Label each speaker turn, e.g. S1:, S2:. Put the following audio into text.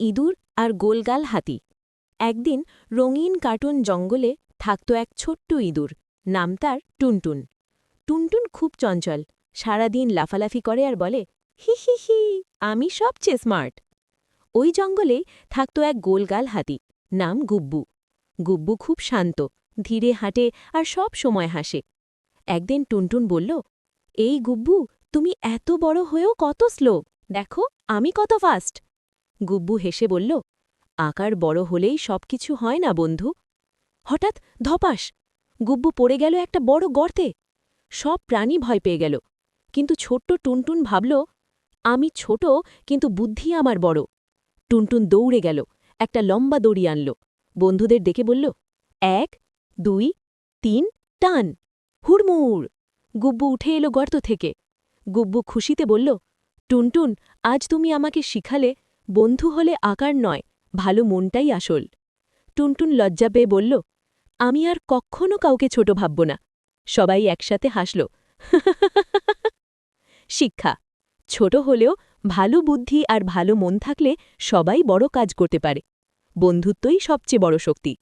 S1: ইঁদুর আর গোলগাল হাতি। একদিন রঙিন কার্টুন জঙ্গলে থাকত এক ছোট্ট ইঁদুর, নাম তার টুনটুন। টুনটুন খুব চঞ্চল, সারাদিন লাফালাফি করে আর বলে, হি হি হি, আমি সবচেয়ে স্মার্ট ওই জঙ্গলেই থাকত এক গোলগাল হাতি, নাম গুব্বু। গুব্বু খুব শান্ত, ধীরে হাঁটে আর সব সময় হাসে। একদিন টুনটুন বলল, এই গুব্বু, তুমি এত বড় হয়েও কত স্লো দেখো, আমি কত ফাস্ট গুব্বু হেসে বলল, আকার বড় হলেই সবকিছু হয় না, বন্ধু। হঠাৎ ধপাস, গুব্বু পড়ে গেল একটা বড় গর্তে। সব প্রাণী ভয় পেয়ে গেল, কিন্তু ছোট্ট টুনটুন ভাবল, আমি ছোট, কিন্তু বুদ্ধি আমার বড়। টুনটুন দৌড়ে গেল, একটা লম্বা দড়ি আনল। বন্ধুদের ডেকে বলল, এক, দুই, তিন, টান, হুড়মুড়। গুব্বু উঠে এলো গর্ত থেকে। গুব্বু খুশিতে বলল, টুনটুন, আজ তুমি আমাকে শিখালে বন্ধু হলে আকার নয়, ভালো মনটাই আসল। টুনটুন লজ্জা পেয়ে বলল, আমি আর কখনো কাউকে ছোট ভাবব না। সবাই একসাথে হাসল। শিক্ষা, ছোট হলেও ভালো বুদ্ধি আর ভালো মন থাকলে সবাই বড় কাজ করতে পারে। বন্ধুত্বই সবচেয়ে বড় শক্তি।